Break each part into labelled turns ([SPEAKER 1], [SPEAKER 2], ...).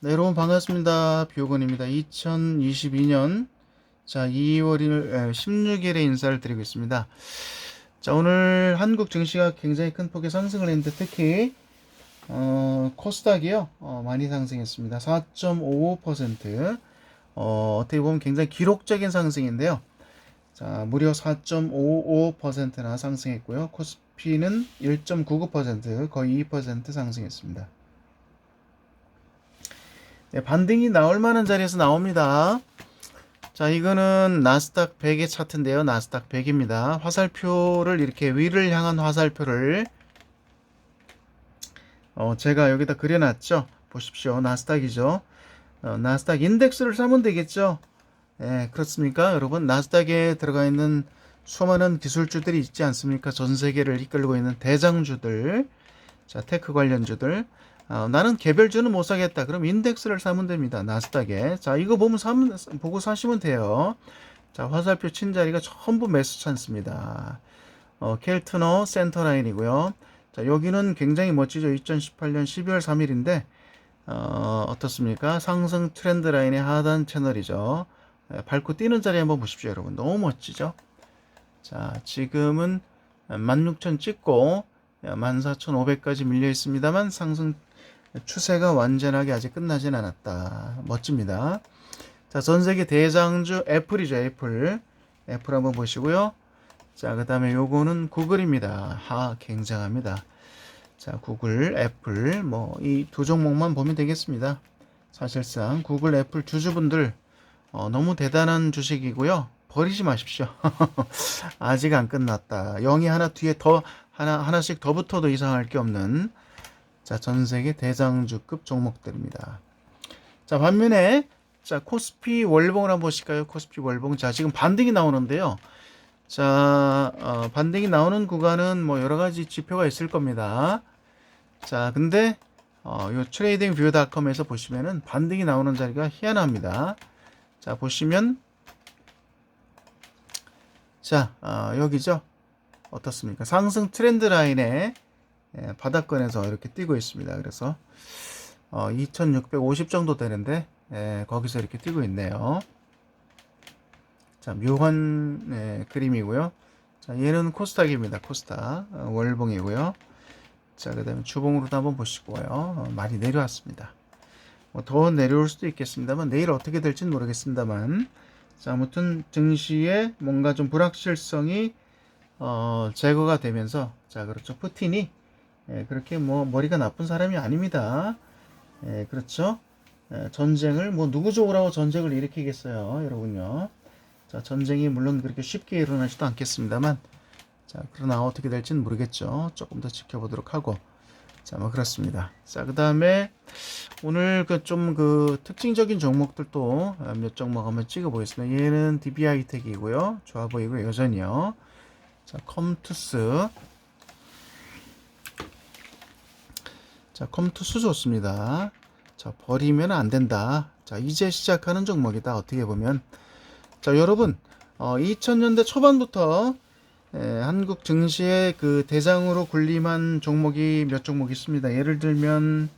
[SPEAKER 1] 네, 여러분 반갑습니다. 비오건입니다. 2022년 자 2월 1일 16일에 인사를 드리고 있습니다. 자 오늘 한국 증시가 굉장히 큰 폭의 상승을 했는데 특히 어, 코스닥이요 어, 많이 상승했습니다. 4.55% 어, 어떻게 보면 굉장히 기록적인 상승인데요. 자 무려 4.55%나 상승했고요. 코스피는 1.99% 거의 2% 상승했습니다. 네, 반등이 나올 만한 자리에서 나옵니다. 자, 이거는 나스닥 100의 차트인데요. 나스닥 100입니다. 화살표를 이렇게 위를 향한 화살표를 어, 제가 여기다 그려놨죠. 보십시오. 나스닥이죠. 어, 나스닥 인덱스를 사면 되겠죠. 예, 그렇습니까? 여러분, 나스닥에 들어가 있는 수많은 기술주들이 있지 않습니까? 전 세계를 이끌고 있는 대장주들, 자, 테크 관련주들. 어, 나는 개별주는 못 사겠다. 그럼 인덱스를 사면 됩니다. 나스닥에. 자, 이거 보면 사면, 보고 사시면 돼요. 자, 화살표 친 자리가 전부 매수 찬스입니다. 어, 켈트너 센터라인이고요. 자, 여기는 굉장히 멋지죠. 2018년 12월 3일인데, 어, 어떻습니까? 상승 트렌드 라인의 하단 채널이죠. 예, 밟고 뛰는 자리 한번 보십시오, 여러분. 너무 멋지죠? 자, 지금은 16,000 찍고 14,500까지 밀려 있습니다만 상승 추세가 완전하게 아직 끝나진 않았다. 멋집니다. 자, 전 세계 대장주 애플이죠, 애플. 애플 한번 보시고요. 자, 그 다음에 요거는 구글입니다. 하, 굉장합니다. 자, 구글, 애플, 뭐, 이 두 종목만 보면 되겠습니다. 사실상 구글, 애플 주주분들, 어, 너무 대단한 주식이고요. 버리지 마십시오. 아직 안 끝났다. 0이 하나 뒤에 더, 하나, 하나씩 더 붙어도 이상할 게 없는 자, 전 세계 대장주급 종목들입니다. 자, 반면에 자, 코스피 월봉을 한번 보실까요? 코스피 월봉. 자, 지금 반등이 나오는데요. 자, 어, 반등이 나오는 구간은 뭐 여러 가지 지표가 있을 겁니다. 자, 근데 어, 요 트레이딩 뷰닷컴에서 보시면은 반등이 나오는 자리가 희한합니다. 자, 보시면 자, 어, 여기죠. 어떻습니까? 상승 트렌드 라인에 예, 바닥권에서 이렇게 뛰고 있습니다. 그래서 어, 2650 정도 되는데 예, 거기서 이렇게 뛰고 있네요. 자, 묘한 예, 그림이고요. 자, 얘는 코스닥입니다. 코스닥 어, 월봉이고요. 자, 그다음에 주봉으로도 한번 보시고요. 어, 많이 내려왔습니다. 뭐더 내려올 수도 있겠습니다만 내일 어떻게 될지는 모르겠습니다만 자, 아무튼 증시에 뭔가 좀 불확실성이 어, 제거가 되면서 자, 그렇죠. 푸틴이 예, 그렇게 뭐 머리가 나쁜 사람이 아닙니다. 예, 그렇죠. 예, 전쟁을 뭐 누구 좋으라고 전쟁을 일으키겠어요, 여러분요. 자, 전쟁이 물론 그렇게 쉽게 일어나지도 않겠습니다만, 자, 그러나 어떻게 될지는 모르겠죠. 조금 더 지켜보도록 하고, 자, 뭐 그렇습니다. 자, 그 다음에 오늘 그 좀그 특징적인 종목들도 몇 종목 한번 찍어 보겠습니다. 얘는 DBI 텍이고요, 좋아 보이고 여전히요. 자, 컴투스. 자, 컴투스 좋습니다. 자, 버리면 안 된다. 자, 이제 시작하는 종목이다. 어떻게 보면. 자, 여러분, 어, 2000년대 초반부터 에, 한국 증시의 그 대장으로 군림한 종목이 몇 종목 있습니다. 예를 들면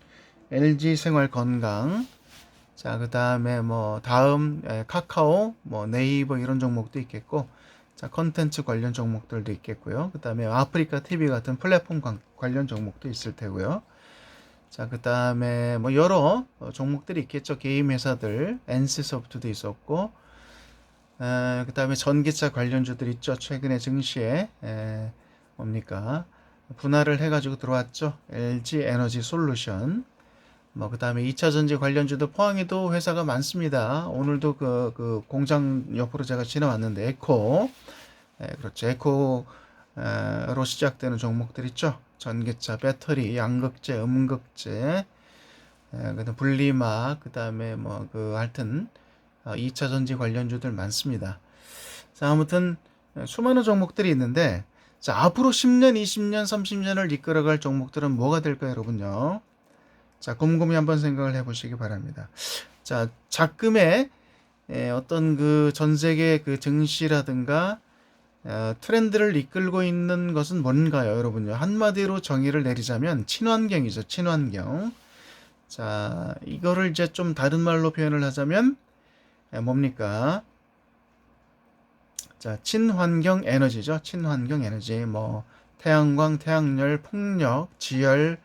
[SPEAKER 1] LG 생활 건강, 자, 그 다음에 뭐 다음 에, 카카오, 뭐 네이버 이런 종목도 있겠고, 자, 컨텐츠 관련 종목들도 있겠고요. 그 다음에 아프리카 TV 같은 플랫폼 관, 관련 종목도 있을 테고요. 자, 그 다음에 뭐 여러 어, 종목들이 있겠죠. 게임 회사들, NC소프트도 있었고, 에, 그 다음에 전기차 관련주들 있죠. 최근에 증시에, 에, 뭡니까. 분할을 해가지고 들어왔죠. LG 에너지 솔루션. 뭐, 그 다음에 2차 전지 관련주도 포항에도 회사가 많습니다. 오늘도 그, 그 공장 옆으로 제가 지나왔는데, 에코. 에, 그렇죠. 에코로 시작되는 종목들 있죠. 전기차, 배터리, 양극재, 음극재, 그다음 분리막, 그다음에 뭐 그 하여튼 2차 전지 관련주들 많습니다. 자, 아무튼 수많은 종목들이 있는데 자, 앞으로 10년, 20년, 30년을 이끌어갈 종목들은 뭐가 될까요, 여러분요? 자, 곰곰이 한번 생각을 해보시기 바랍니다. 자, 작금의 어떤 그 전 세계 그 증시라든가 어, 트렌드를 이끌고 있는 것은 뭔가요, 여러분요? 한마디로 정의를 내리자면 친환경이죠, 친환경. 자, 이거를 이제 좀 다른 말로 표현을 하자면 에, 뭡니까? 자, 친환경 에너지죠. 친환경 에너지. 뭐 태양광, 태양열, 폭력, 지열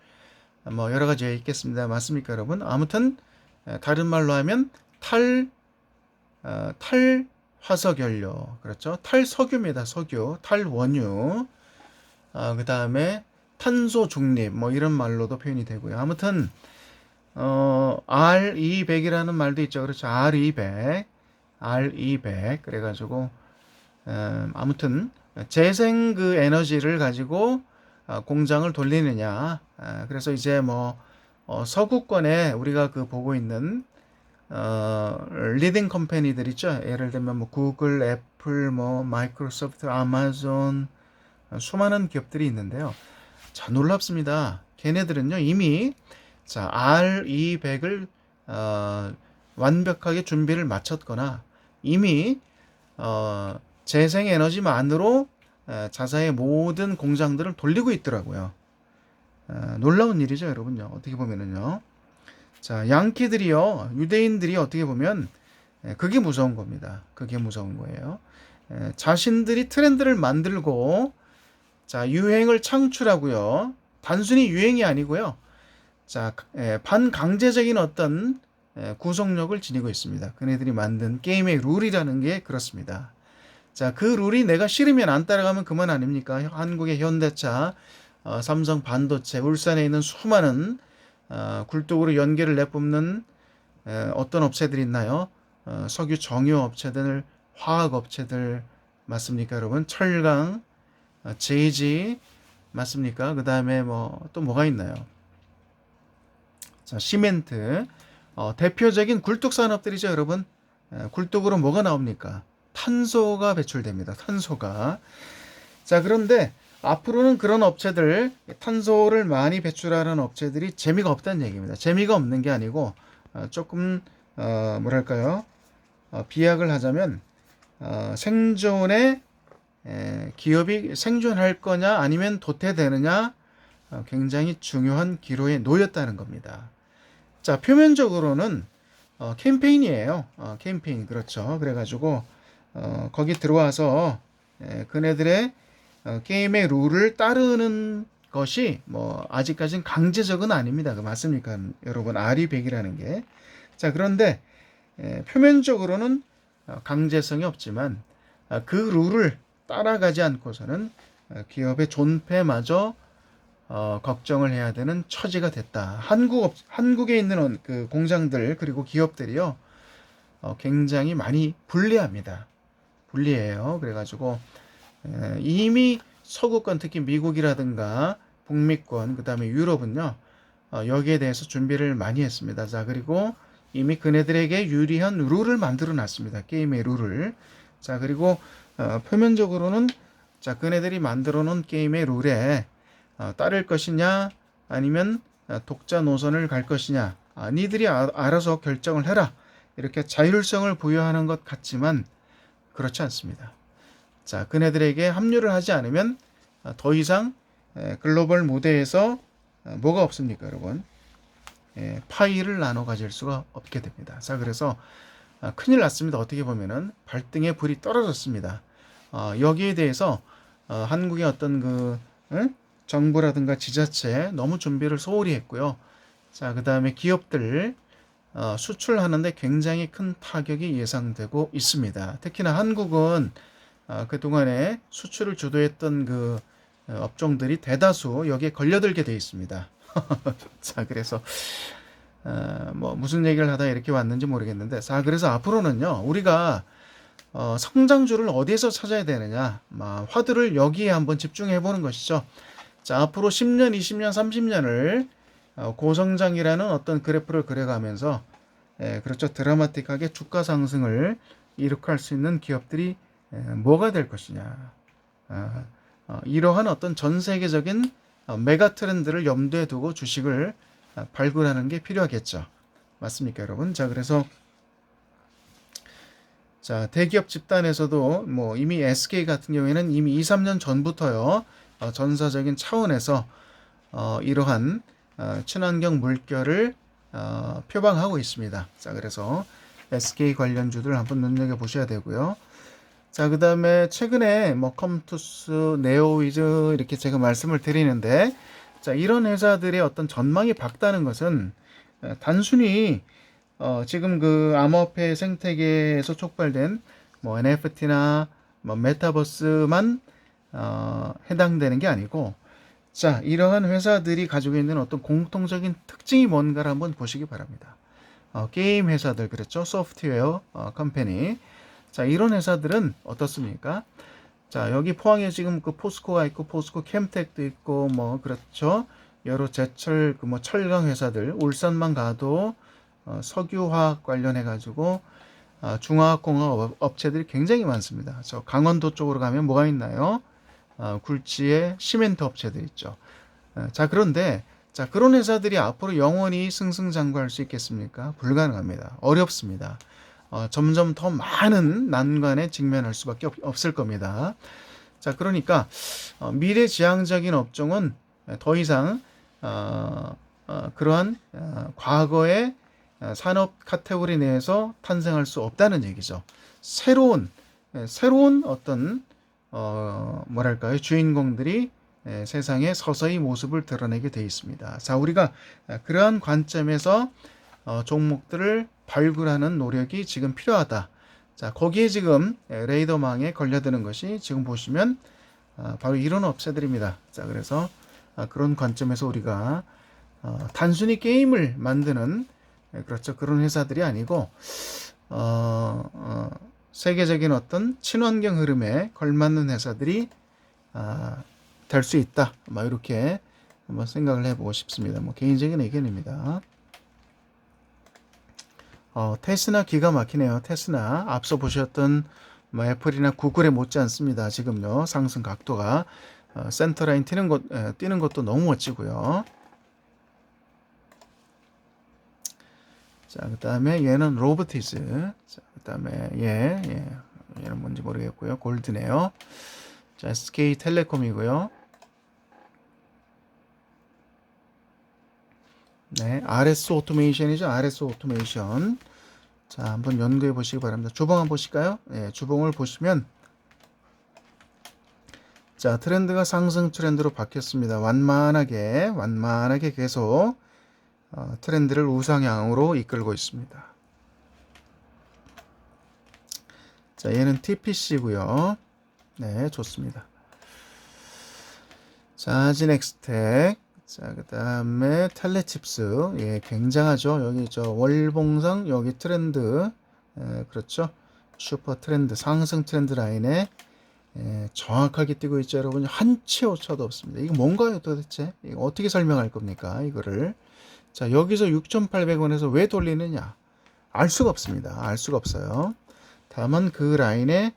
[SPEAKER 1] 뭐 여러 가지 있겠습니다. 맞습니까, 여러분? 아무튼 에, 다른 말로 하면 탈 어, 탈 화석 연료. 그렇죠? 탈석유입니다. 석유, 탈원유. 아, 그 다음에 탄소 중립 뭐 이런 말로도 표현이 되고요. 아무튼 어, R200이라는 말도 있죠. 그렇죠. R200. R200. 그래가지고, 음, 아무튼, 재생 그 에너지를 가지고 어, 공장을 돌리느냐. 아, 그래서 이제 뭐, 어, 서구권에 우리가 그 보고 있는, 어, 리딩 컴퍼니들 있죠. 예를 들면 뭐, 구글, 애플, 뭐, 마이크로소프트, 아마존, 어, 수많은 기업들이 있는데요. 자, 놀랍습니다. 걔네들은요, 이미 자, R200을 어, 완벽하게 준비를 마쳤거나 이미 어, 재생 에너지만으로 어, 자사의 모든 공장들을 돌리고 있더라고요. 어, 놀라운 일이죠, 여러분요. 어떻게 보면은요. 자, 양키들이요, 유대인들이 어떻게 보면 에, 그게 무서운 겁니다. 그게 무서운 거예요. 에, 자신들이 트렌드를 만들고 자, 유행을 창출하고요. 단순히 유행이 아니고요. 자, 에, 반강제적인 어떤 에, 구속력을 지니고 있습니다. 그네들이 만든 게임의 룰이라는 게 그렇습니다. 자, 그 룰이 내가 싫으면 안 따라가면 그만 아닙니까? 한국의 현대차, 어, 삼성 반도체, 울산에 있는 수많은 어, 굴뚝으로 연계를 내뿜는 에, 어떤 업체들이 있나요? 어, 석유 정유 업체들, 화학 업체들 맞습니까, 여러분? 철강, 어, 제지 맞습니까? 그 다음에 뭐 또 뭐가 있나요? 자, 시멘트. 어, 대표적인 굴뚝 산업들이죠, 여러분. 에, 굴뚝으로 뭐가 나옵니까? 탄소가 배출됩니다. 탄소가. 자, 그런데 앞으로는 그런 업체들, 탄소를 많이 배출하는 업체들이 재미가 없다는 얘기입니다. 재미가 없는 게 아니고, 어, 조금, 어, 뭐랄까요. 어, 비약을 하자면, 어, 생존에 에, 기업이 생존할 거냐 아니면 도태되느냐 어, 굉장히 중요한 기로에 놓였다는 겁니다. 자, 표면적으로는 어, 캠페인이에요. 어, 캠페인 그렇죠. 그래가지고 어, 거기 들어와서 에, 그네들의 어, 게임의 룰을 따르는 것이 뭐 아직까지는 강제적은 아닙니다. 그 맞습니까, 여러분? 아리백이라는 게. 자, 그런데 에, 표면적으로는 어, 강제성이 없지만 아, 그 룰을 따라가지 않고서는 어, 기업의 존폐마저 어, 걱정을 해야 되는 처지가 됐다. 한국 한국에 있는 그 공장들 그리고 기업들이요 어, 굉장히 많이 불리합니다. 불리해요. 그래가지고 에, 이미 서구권 특히 미국이라든가 북미권 그 다음에 유럽은요 어, 여기에 대해서 준비를 많이 했습니다. 자 그리고 이미 그네들에게 유리한 룰을 만들어 놨습니다. 게임의 룰을. 자 그리고 어, 표면적으로는 자 그네들이 만들어 놓은 게임의 룰에 어, 따를 것이냐 아니면 어, 독자 노선을 갈 것이냐 아, 니들이 아, 알아서 결정을 해라 이렇게 자율성을 부여하는 것 같지만 그렇지 않습니다. 자 그네들에게 합류를 하지 않으면 어, 더 이상 에, 글로벌 무대에서 어, 뭐가 없습니까 여러분 예, 파이를 나눠 가질 수가 없게 됩니다. 자 그래서 아, 큰일 났습니다. 어떻게 보면은 발등에 불이 떨어졌습니다. 어, 여기에 대해서 어, 한국의 어떤 그 응? 정부라든가 지자체 너무 준비를 소홀히 했고요. 자, 그 다음에 기업들 어, 수출하는데 굉장히 큰 타격이 예상되고 있습니다. 특히나 한국은 어, 그동안에 수출을 주도했던 그 어, 업종들이 대다수 여기에 걸려들게 돼 있습니다. 자, 그래서 어, 뭐 무슨 얘기를 하다 이렇게 왔는지 모르겠는데, 자, 그래서 앞으로는요, 우리가 어, 성장주를 어디에서 찾아야 되느냐, 막 화두를 여기에 한번 집중해 보는 것이죠. 자, 앞으로 10년, 20년, 30년을 어, 고성장이라는 어떤 그래프를 그려가면서, 예, 그렇죠. 드라마틱하게 주가 상승을 이룩할 수 있는 기업들이 예, 뭐가 될 것이냐. 아, 어, 이러한 어떤 전 세계적인 어, 메가 트렌드를 염두에 두고 주식을 아, 발굴하는 게 필요하겠죠. 맞습니까, 여러분? 자, 그래서 자, 대기업 집단에서도 뭐 이미 SK 같은 경우에는 이미 2, 3년 전부터요. 어, 전사적인 차원에서 어, 이러한 어, 친환경 물결을 어, 표방하고 있습니다. 자, 그래서 SK 관련주들 한번 눈여겨 보셔야 되고요. 자, 그 다음에 최근에 뭐 컴투스, 네오위즈 이렇게 제가 말씀을 드리는데, 자, 이런 회사들의 어떤 전망이 밝다는 것은 에, 단순히 어, 지금 그 암호화폐 생태계에서 촉발된 뭐 NFT나 뭐 메타버스만 어, 해당되는 게 아니고, 자, 이러한 회사들이 가지고 있는 어떤 공통적인 특징이 뭔가를 한번 보시기 바랍니다. 어, 게임 회사들 그렇죠? 소프트웨어 어, 컴퍼니. 자, 이런 회사들은 어떻습니까? 자, 여기 포항에 지금 그 포스코가 있고 포스코 캠텍도 있고 뭐 그렇죠. 여러 제철 그 뭐 철강 회사들 울산만 가도 어, 석유화학 관련해 가지고 어, 중화학공학 업- 업체들이 굉장히 많습니다. 저 강원도 쪽으로 가면 뭐가 있나요? 어, 굴지에 시멘트 업체들 있죠. 어, 자, 그런데 자, 그런 회사들이 앞으로 영원히 승승장구할 수 있겠습니까? 불가능합니다. 어렵습니다. 어, 점점 더 많은 난관에 직면할 수밖에 없, 없을 겁니다. 자, 그러니까 어, 미래지향적인 업종은 더 이상 어, 어, 그러한 어, 과거의 어, 산업 카테고리 내에서 탄생할 수 없다는 얘기죠. 새로운 예, 새로운 어떤 어, 뭐랄까요 주인공들이 예, 세상에 서서히 모습을 드러내게 돼 있습니다. 자, 우리가 아, 그러한 관점에서 어, 종목들을 발굴하는 노력이 지금 필요하다. 자, 거기에 지금 예, 레이더망에 걸려드는 것이 지금 보시면 아, 바로 이런 업체들입니다. 자, 그래서 아, 그런 관점에서 우리가 어, 단순히 게임을 만드는 예, 그렇죠 그런 회사들이 아니고 어, 어, 세계적인 어떤 친환경 흐름에 걸맞는 회사들이 아, 될 수 있다. 뭐 이렇게 한번 생각을 해보고 싶습니다. 뭐 개인적인 의견입니다. 어, 테스나 기가 막히네요. 테스나 앞서 보셨던 뭐 애플이나 구글에 못지 않습니다. 지금요 상승 각도가 어, 센터라인 뛰는 것 에, 뛰는 것도 너무 멋지고요. 자, 그 다음에 얘는 로보티즈. 자, 그 다음에 얘, 얘, 얘는 뭔지 모르겠고요. 골드네요. 자, SK 텔레콤이고요. 네, RS 오토메이션이죠. RS 오토메이션. 자, 한번 연구해 보시기 바랍니다. 주봉 한번 보실까요? 네, 주봉을 보시면 자, 트렌드가 상승 트렌드로 바뀌었습니다. 완만하게, 완만하게 계속 어, 트렌드를 우상향으로 이끌고 있습니다. 자, 얘는 TPC고요. 네, 좋습니다. 자, 지넥스텍. 자, 그 다음에 텔레칩스. 예, 굉장하죠. 여기 저 월봉상, 여기 트렌드. 예, 그렇죠. 슈퍼 트렌드, 상승 트렌드 라인에 예, 정확하게 뛰고 있죠, 여러분. 한치 오차도 없습니다. 이거 뭔가요, 도대체? 이거 어떻게 설명할 겁니까, 이거를? 자, 여기서 6,800원에서 왜 돌리느냐? 알 수가 없습니다. 알 수가 없어요. 다만 그 라인에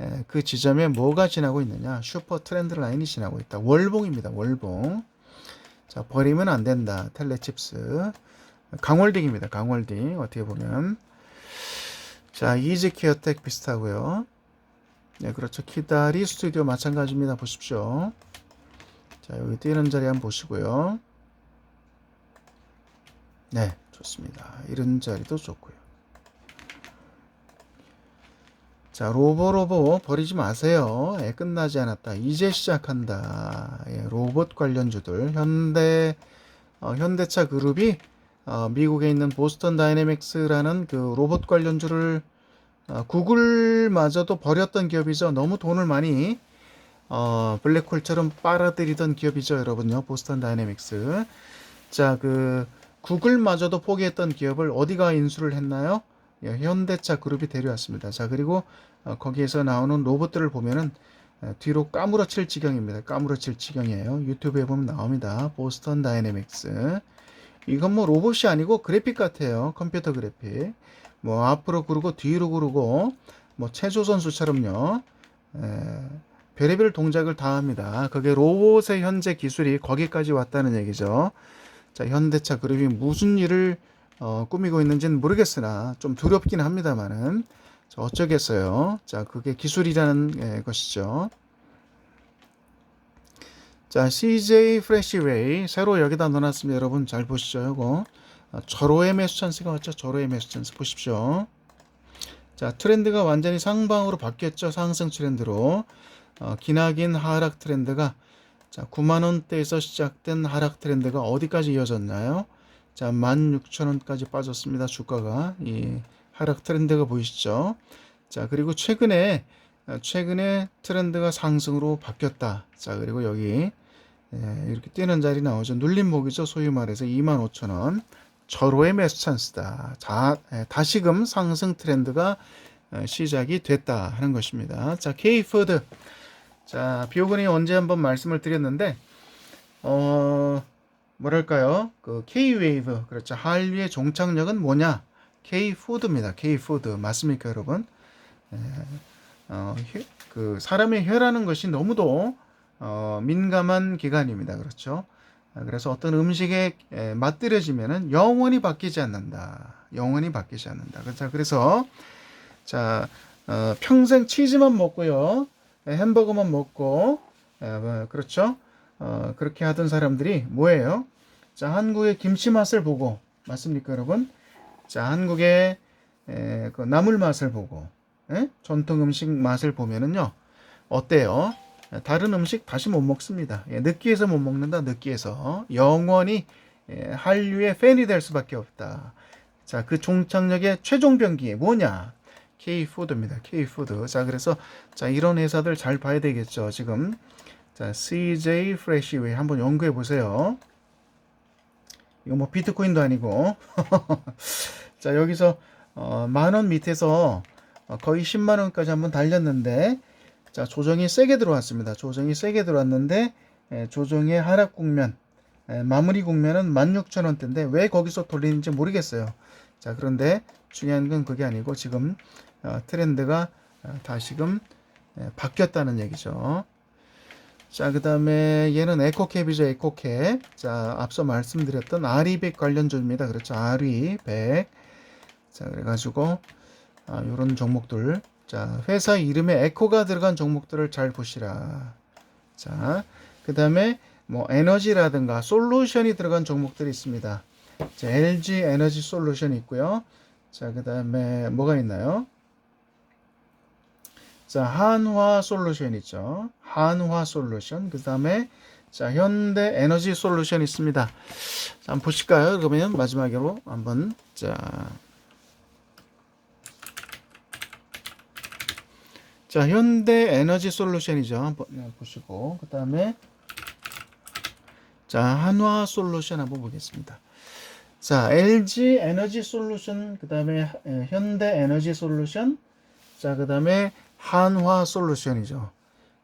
[SPEAKER 1] 에, 그 지점에 뭐가 지나고 있느냐? 슈퍼 트렌드 라인이 지나고 있다. 월봉입니다. 월봉. 자, 버리면 안 된다. 텔레칩스. 강월딩입니다. 강월딩. 어떻게 보면. 자, 이지케어텍 비슷하고요. 네, 그렇죠. 키다리 스튜디오 마찬가지입니다. 보십시오. 자, 여기 뛰는 자리 한번 보시고요. 네, 좋습니다. 이런 자리도 좋고요. 자, 로보 로보 버리지 마세요. 예, 끝나지 않았다. 이제 시작한다. 예, 로봇 관련주들 현대 어, 현대차 그룹이 어, 미국에 있는 보스턴 다이내믹스라는 그 로봇 관련주를 어, 구글마저도 버렸던 기업이죠. 너무 돈을 많이 어, 블랙홀처럼 빨아들이던 기업이죠, 여러분요. 보스턴 다이내믹스. 자, 그 구글마저도 포기했던 기업을 어디가 인수를 했나요? 예, 현대차 그룹이 데려왔습니다. 자, 그리고 어, 거기에서 나오는 로봇들을 보면은 어, 뒤로 까무러칠 지경입니다. 까무러칠 지경이에요. 유튜브에 보면 나옵니다. 보스턴 다이내믹스. 이건 뭐 로봇이 아니고 그래픽 같아요. 컴퓨터 그래픽. 뭐 앞으로 구르고 뒤로 구르고 뭐 체조 선수처럼요. 에, 별의별 동작을 다 합니다. 그게 로봇의 현재 기술이 거기까지 왔다는 얘기죠. 자, 현대차 그룹이 무슨 일을 어, 꾸미고 있는지는 모르겠으나 좀 두렵긴 합니다만은 자, 어쩌겠어요. 자, 그게 기술이라는 예, 것이죠. 자, CJ 프레시웨이 새로 여기다 넣어놨습니다. 여러분 잘 보시죠. 이거 아, 절호의 매수 찬스가 왔죠. 절호의 매수 찬스 보십시오. 자, 트렌드가 완전히 상방으로 바뀌었죠. 상승 트렌드로. 어, 기나긴 하락 트렌드가 자, 9만 원대에서 시작된 하락 트렌드가 어디까지 이어졌나요? 자, 16,000원까지 빠졌습니다. 주가가 이 하락 트렌드가 보이시죠? 자, 그리고 최근에 어, 최근에 트렌드가 상승으로 바뀌었다. 자, 그리고 여기 예, 이렇게 뛰는 자리 나오죠. 눌림목이죠. 소위 말해서 25,000원. 절호의 매수 찬스다. 자, 예, 다시금 상승 트렌드가 어, 시작이 됐다 하는 것입니다. 자, K푸드. 자, 비오근이 언제 한번 말씀을 드렸는데, 어, 뭐랄까요? 그 K-웨이브. 그렇죠. 한류의 종착역은 뭐냐? K-푸드입니다. K-푸드. 맞습니까, 여러분? 예, 어, 혀- 그 사람의 혀라는 것이 너무도 어, 민감한 기관입니다. 그렇죠? 아, 그래서 어떤 음식에 에, 맛들여지면은 영원히 바뀌지 않는다. 영원히 바뀌지 않는다. 그렇죠? 그래서 자 어, 평생 치즈만 먹고요, 에, 햄버거만 먹고, 에, 뭐, 그렇죠? 어, 그렇게 하던 사람들이 뭐예요? 자 한국의 김치 맛을 보고 맞습니까, 여러분? 자 한국의 에, 그 나물 맛을 보고 에? 전통 음식 맛을 보면은요 어때요? 다른 음식 다시 못 먹습니다. 예, 느끼해서 못 먹는다. 느끼해서 영원히 예, 한류의 팬이 될 수밖에 없다. 자, 그 종착역의 최종 병기 뭐냐? K푸드입니다. K푸드. 자, 그래서 자 이런 회사들 잘 봐야 되겠죠. 지금 자 CJ 프레시웨이 한번 연구해 보세요. 이거 뭐 비트코인도 아니고 자 여기서 어, 만원 밑에서 어, 거의 10만 원까지 한번 달렸는데 자, 조정이 세게 들어왔습니다. 조정이 세게 들어왔는데 에, 조정의 하락 국면 에, 마무리 국면은 16,000원대인데 왜 거기서 돌리는지 모르겠어요. 자, 그런데 중요한 건 그게 아니고 지금 어, 트렌드가 어, 다시금 에, 바뀌었다는 얘기죠. 자, 그 다음에 얘는 에코캡이죠, 에코캡. 자, 앞서 말씀드렸던 아리백 관련주입니다. 그렇죠. 아리백. 자, 그래가지고, 아, 요런 종목들. 자, 회사 이름에 에코가 들어간 종목들을 잘 보시라. 자, 그 다음에 뭐 에너지라든가 솔루션이 들어간 종목들이 있습니다. 자, LG 에너지 솔루션이 있고요. 자, 그 다음에 뭐가 있나요? 자, 한화 솔루션 있죠. 한화 솔루션. 그 다음에 자, 현대 에너지 솔루션 있습니다. 자, 한번 보실까요? 그러면 마지막으로 한번 자, 자, 현대 에너지 솔루션이죠. 한번 보시고 그 다음에 자, 한화 솔루션 한번 보겠습니다. 자, LG 에너지 솔루션, 그 다음에 현대 에너지 솔루션, 자, 그 다음에 한화 솔루션이죠.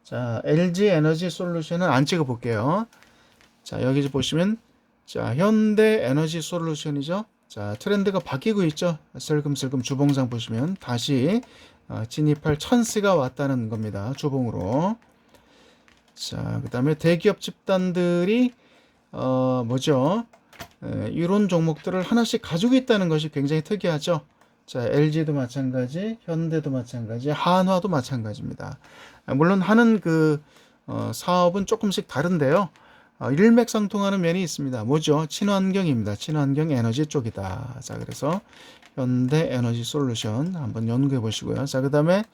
[SPEAKER 1] 자, LG 에너지 솔루션은 안 찍어 볼게요. 자, 여기 보시면, 자, 현대 에너지 솔루션이죠. 자, 트렌드가 바뀌고 있죠. 슬금슬금 주봉상 보시면 다시 어, 진입할 찬스가 왔다는 겁니다. 주봉으로. 자, 그 다음에 대기업 집단들이, 어, 뭐죠? 에, 이런 종목들을 하나씩 가지고 있다는 것이 굉장히 특이하죠. 자, LG도 마찬가지, 현대도 마찬가지, 한화도 마찬가지입니다. 아, 물론 하는 그, 어, 사업은 조금씩 다른데요. 어, 일맥상통하는 면이 있습니다. 뭐죠? 친환경입니다. 친환경 에너지 쪽이다. 자, 그래서 현대 에너지 솔루션 한번 연구해 보시고요. 자, 그 다음에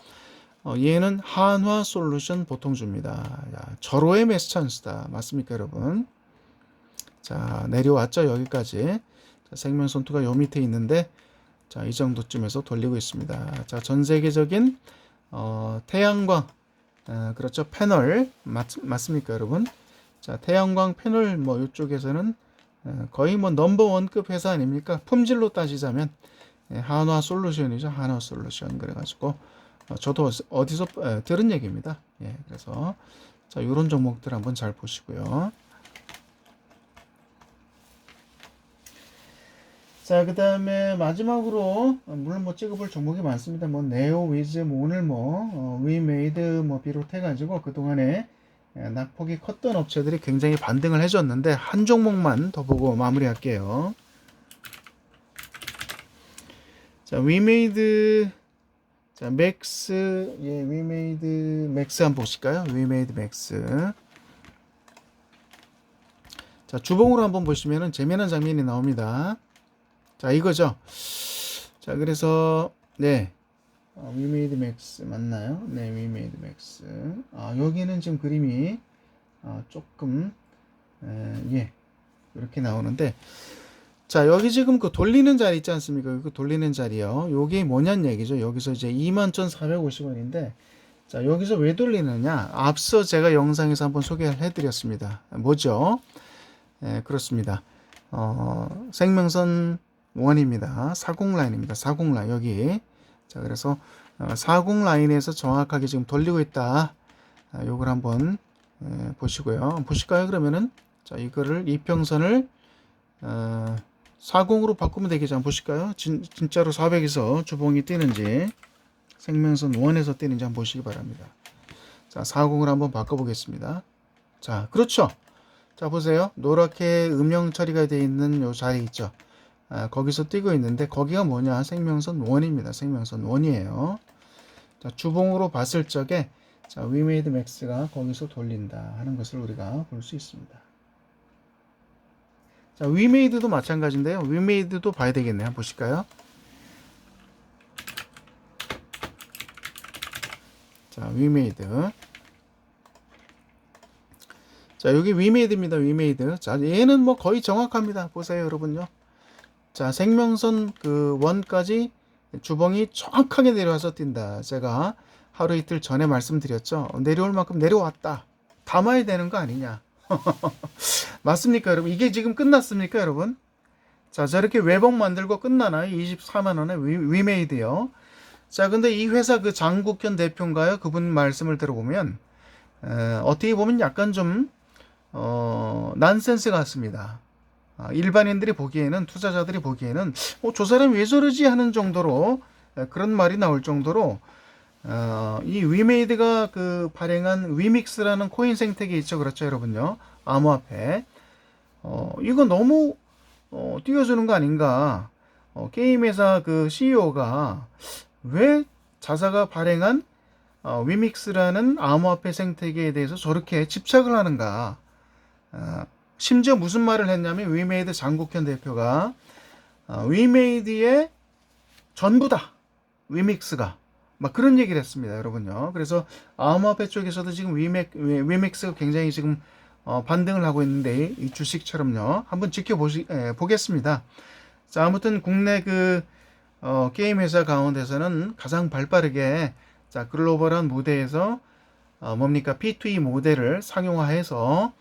[SPEAKER 1] 어, 얘는 한화 솔루션 보통주입니다. 야, 절호의 매수 찬스다. 맞습니까, 여러분? 자, 내려왔죠, 여기까지. 자, 생명선투가 요 밑에 있는데, 자, 이 정도쯤에서 돌리고 있습니다. 자, 전 세계적인 어, 태양광, 어, 그렇죠, 패널 맞, 맞습니까, 여러분? 자, 태양광 패널 뭐 이쪽에서는 어, 거의 뭐 넘버 원급 회사 아닙니까? 품질로 따지자면 예, 한화 솔루션이죠. 한화 솔루션 그래가지고 어, 저도 어디서 에, 들은 얘기입니다. 예, 그래서 자 이런 종목들 한번 잘 보시고요. 자, 그 다음에 마지막으로, 어, 물론 뭐 찍어볼 종목이 많습니다. 뭐, 네오, 위즈, 뭐, 오늘 뭐, 어, 위메이드 뭐, 비롯해가지고 그동안에 예, 낙폭이 컸던 업체들이 굉장히 반등을 해줬는데, 한 종목만 더 보고 마무리할게요. 자, 위메이드, 자, 맥스, 예, 위메이드 맥스 한번 보실까요? 위메이드 맥스. 자, 주봉으로 한번 보시면은 재미난 장면이 나옵니다. 자, 이거죠. 자, 그래서 네. 어, 위메이드 맥스 맞나요? 네, 위메이드 맥스. 아, 여기는 지금 그림이 아, 조금 에, 예. 이렇게 나오는데 자, 여기 지금 그 돌리는 자리 있지 않습니까? 그 돌리는 자리요. 요게 뭐냐는 얘기죠. 여기서 이제 21,450원인데 자, 여기서 왜 돌리느냐? 앞서 제가 영상에서 한번 소개를 해드렸습니다. 뭐죠? 예, 그렇습니다. 어, 생명선 원입니다. 40 라인입니다. 40 라인 여기. 자, 그래서 어, 40 라인에서 정확하게 지금 돌리고 있다. 아, 요걸 한번 예, 보시고요. 보실까요? 그러면은 자, 이거를 이평선을 어, 40으로 바꾸면 되겠죠. 보실까요? 진, 진짜로 400에서 주봉이 뛰는지 생명선 원에서 뛰는지 한번 보시기 바랍니다. 자, 40을 한번 바꿔보겠습니다. 자, 그렇죠. 자, 보세요. 노랗게 음영 처리가 되어 있는 요 자리 있죠. 아, 거기서 뛰고 있는데 거기가 뭐냐? 생명선 원입니다. 생명선 원이에요. 자, 주봉으로 봤을 적에 자, 위메이드 맥스가 거기서 돌린다 하는 것을 우리가 볼 수 있습니다. 자, 위메이드도 마찬가지인데요. 위메이드도 봐야 되겠네요. 보실까요? 자, 위메이드. 자, 여기 위메이드입니다. 위메이드. 자, 얘는 뭐 거의 정확합니다. 보세요, 여러분요. 자, 생명선 그 원까지 주봉이 정확하게 내려와서 뛴다. 제가 하루 이틀 전에 말씀드렸죠. 내려올 만큼 내려왔다. 담아야 되는 거 아니냐. 맞습니까, 여러분? 이게 지금 끝났습니까, 여러분? 자, 저렇게 외복 만들고 끝나나요? 24만 원에 위, 위메이드요. 자, 근데 이 회사 그 장국현 대표인가요? 그분 말씀을 들어보면 에, 어떻게 보면 약간 좀 어, 난센스 같습니다. 아, 일반인들이 보기에는 투자자들이 보기에는 어, 저 사람 왜 저러지 하는 정도로 에, 그런 말이 나올 정도로 어, 이 위메이드가 그 발행한 위믹스라는 코인 생태계 있죠, 그렇죠, 여러분요? 암호화폐. 어, 이거 너무 어, 띄워주는 거 아닌가? 어, 게임 회사 그 CEO가 왜 자사가 발행한 어, 위믹스라는 암호화폐 생태계에 대해서 저렇게 집착을 하는가? 어, 심지어 무슨 말을 했냐면 위메이드 장국현 대표가 어, 위메이드의 전부다. 위믹스가 막 그런 얘기를 했습니다, 여러분요. 그래서 암호화폐 쪽에서도 지금 위맥, 위믹스가 굉장히 지금 어, 반등을 하고 있는데 이 주식처럼요. 한번 지켜보시 에, 보겠습니다. 자, 아무튼 국내 그 어, 게임 회사 가운데서는 가장 발빠르게 자, 글로벌한 무대에서 어, 뭡니까 P2E 모델을 상용화해서 어,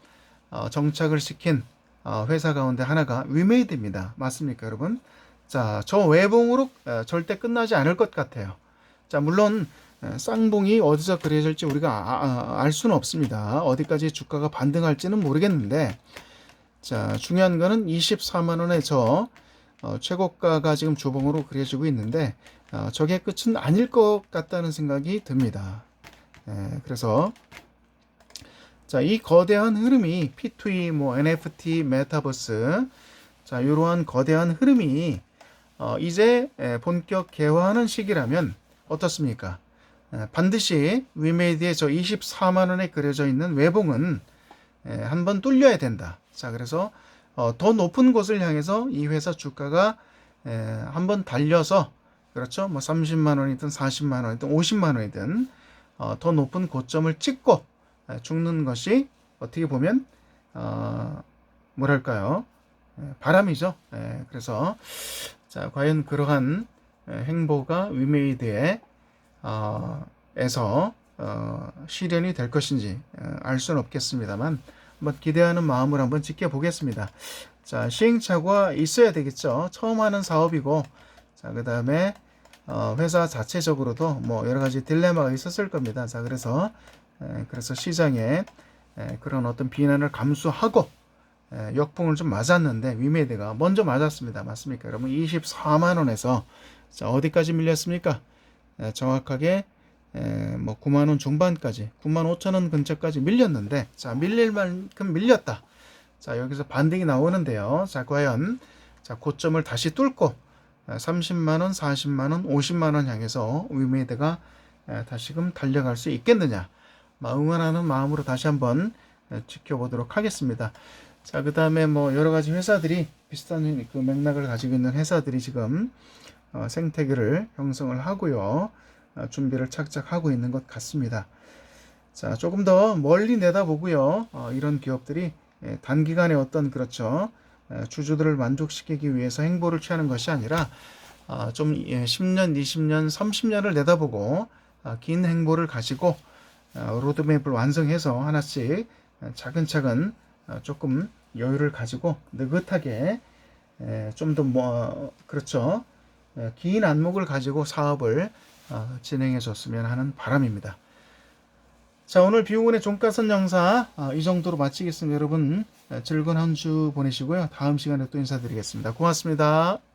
[SPEAKER 1] 정착을 시킨 어, 회사 가운데 하나가 위메이드입니다. 맞습니까, 여러분? 자, 저 외봉으로 어, 절대 끝나지 않을 것 같아요. 자, 물론 에, 쌍봉이 어디서 그려질지 우리가 아, 아, 알 수는 없습니다. 어디까지 주가가 반등할지는 모르겠는데, 자, 중요한 거는 24만 원의 저 어, 최고가가 지금 주봉으로 그려지고 있는데, 어, 저게 끝은 아닐 것 같다는 생각이 듭니다. 에, 그래서 자, 이 거대한 흐름이 P2E, 뭐 NFT, 메타버스, 자, 이러한 거대한 흐름이 어, 이제 에, 본격 개화하는 시기라면 어떻습니까? 에, 반드시 위메이드의 저 24만 원에 그려져 있는 외봉은 에, 한번 뚫려야 된다. 자, 그래서 어, 더 높은 곳을 향해서 이 회사 주가가 에, 한번 달려서 그렇죠? 뭐 30만 원이든 40만 원이든 50만 원이든 어, 더 높은 고점을 찍고 에, 죽는 것이 어떻게 보면 어, 뭐랄까요? 에, 바람이죠. 에, 그래서 자 과연 그러한 에, 행보가 위메이드에 어, 어, 실현이 될 것인지 어, 알 수는 없겠습니다만 한번 기대하는 마음을 한번 지켜보겠습니다. 자 시행착오가 있어야 되겠죠. 처음 하는 사업이고 자 그 다음에 어, 회사 자체적으로도 뭐 여러 가지 딜레마가 있었을 겁니다. 자 그래서 에, 그래서 시장에 에, 그런 어떤 비난을 감수하고 에, 역풍을 좀 맞았는데 위메이드가 먼저 맞았습니다. 맞습니까? 여러분 24만 원에서 자 어디까지 밀렸습니까? 에, 정확하게 에, 뭐 9만 원 중반까지 9만 5천 원 근처까지 밀렸는데 자 밀릴 만큼 밀렸다. 자 여기서 반등이 나오는데요. 자 과연 자 고점을 다시 뚫고 30만 원, 40만 원, 50만 원 향해서 위메이드가 에, 다시금 달려갈 수 있겠느냐? 마, 응원하는 마음으로 다시 한번 에, 지켜보도록 하겠습니다. 자, 그 다음에 뭐 여러 가지 회사들이 비슷한 그 맥락을 가지고 있는 회사들이 지금 어, 생태계를 형성을 하고요. 어, 준비를 착착 하고 있는 것 같습니다. 자, 조금 더 멀리 내다보고요. 어, 이런 기업들이 예, 단기간에 어떤 그렇죠. 에, 주주들을 만족시키기 위해서 행보를 취하는 것이 아니라 아, 좀 예, 10년, 20년, 30년을 내다보고 아, 긴 행보를 가지고 아, 로드맵을 완성해서 하나씩 아, 차근차근 아, 조금 여유를 가지고 느긋하게 좀 더 뭐 그렇죠 에, 긴 안목을 가지고 사업을 아, 진행해 줬으면 하는 바람입니다. 자 오늘 비우군의 종가선 영사 아, 이 정도로 마치겠습니다. 여러분 에, 즐거운 한 주 보내시고요. 다음 시간에 또 인사드리겠습니다. 고맙습니다.